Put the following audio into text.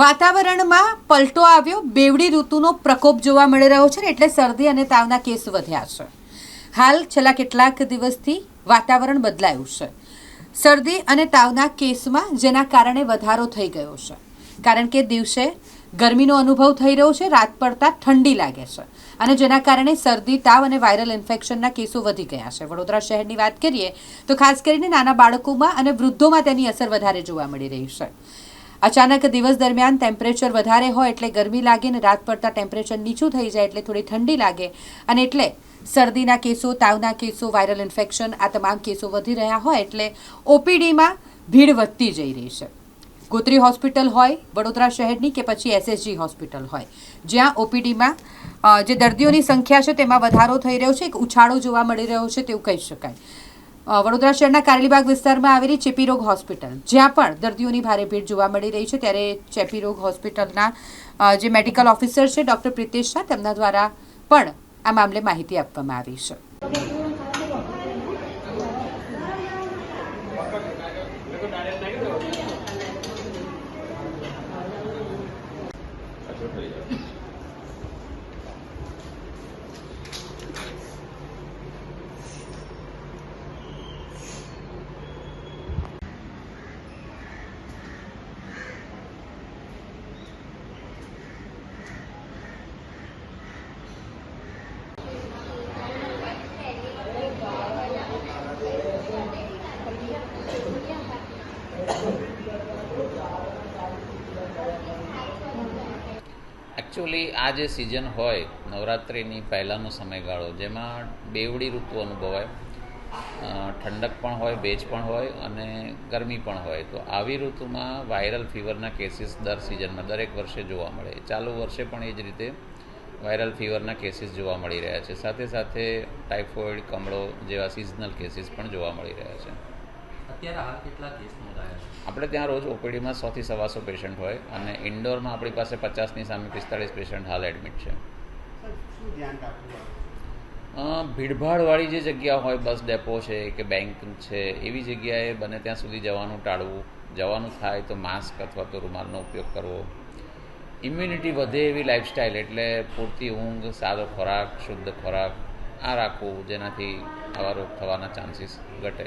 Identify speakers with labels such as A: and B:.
A: વાતાવરણમાં પલટો આવ્યો. બેવડી ઋતુનો પ્રકોપ જોવા મળી રહ્યો છે એટલે શરદી અને તાવના કેસ વધ્યા છે. હાલ છેલ્લા કેટલાક દિવસથી વાતાવરણ બદલાયું છે. શરદી અને તાવના કેસમાં જેના કારણે વધારો થઈ ગયો છે. કારણ કે દિવસે ગરમીનો અનુભવ થઈ રહ્યો છે, રાત પડતા ઠંડી લાગે છે અને જેના કારણે શરદી, તાવ અને વાયરલ ઇન્ફેક્શનના કેસો વધી ગયા છે. વડોદરા શહેરની વાત કરીએ તો ખાસ કરીને નાના બાળકોમાં અને વૃદ્ધોમાં તેની અસર વધારે જોવા મળી રહી છે. અચાનક દિવસ દરમિયાન ટેમ્પરેચર વધારે હોય એટલે ગરમી લાગે ને રાત પડતા ટેમ્પરેચર નીચું થઈ જાય એટલે થોડી ઠંડી લાગે. અને એટલે શરદીના કેસો, તાવના કેસો વાયરલ ઇન્ફેક્શન આ તમામ કેસો વધી રહ્યા હોય એટલે ઓપીડીમાં ભીડ વધતી જઈ રહી છે. ગોત્રી હોસ્પિટલ હોય, વડોદરા શહેરની કે પછી એસએસજી હોસ્પિટલ હોય, જ્યાં ઓપીડીમાં જે દર્દીઓની સંખ્યા છે તેમાં વધારો થઈ રહ્યો છે, એક ઉછાળો જોવા મળી રહ્યો છે તેવું કહી શકાય. વડોદરા શહેરના કારેલીબાગ વિસ્તારમાં આવેલી ચેપીરોગ હોસ્પિટલ, જ્યાં પણ દર્દીઓની ભારે ભીડ જોવા મળી રહી છે. ત્યારે ચેપીરોગ હોસ્પિટલના જે મેડિકલ ઓફિસર છે ડૉક્ટર પ્રિતેશ શાહ, તેમના દ્વારા પણ આ મામલે માહિતી આપવામાં આવી છે.
B: એકચ્યુઅલી આ જે સિઝન હોય, નવરાત્રિની પહેલાંનો સમયગાળો, જેમાં બેવડી ઋતુ અનુભવાય ઠંડક પણ હોય, ભેજ પણ હોય અને ગરમી પણ હોય. તો આવી ઋતુમાં વાયરલ ફીવરના કેસીસ દર સિઝનમાં દરેક વર્ષે જોવા મળે. ચાલુ વર્ષે પણ એ જ રીતે વાયરલ ફીવરના કેસીસ જોવા મળી રહ્યા છે. સાથે સાથે ટાઇફોઇડ કમળો જેવા સિઝનલ કેસીસ પણ જોવા મળી રહ્યા છે. આપણે ત્યાં રોજ ઓપીડીમાં સોથી સવાસો પેશન્ટ હોય અને ઇન્ડોરમાં આપણી પાસે પચાસની સામે પિસ્તાળીસ પેશન્ટ હાલ એડમિટ છે. ભીડભાડવાળી જે જગ્યા હોય બસ ડેપો છે કે બેંક છે એવી જગ્યાએ બને ત્યાં સુધી જવાનું ટાળવું. જવાનું થાય તો માસ્ક અથવા તો રૂમાલનો ઉપયોગ કરવો. ઇમ્યુનિટી વધે એવી લાઇફસ્ટાઈલ એટલે પૂરતી ઊંઘ સારો ખોરાક શુદ્ધ ખોરાક આ રાખવું જેનાથી આવા રોગ થવાના ચાન્સીસ ઘટે.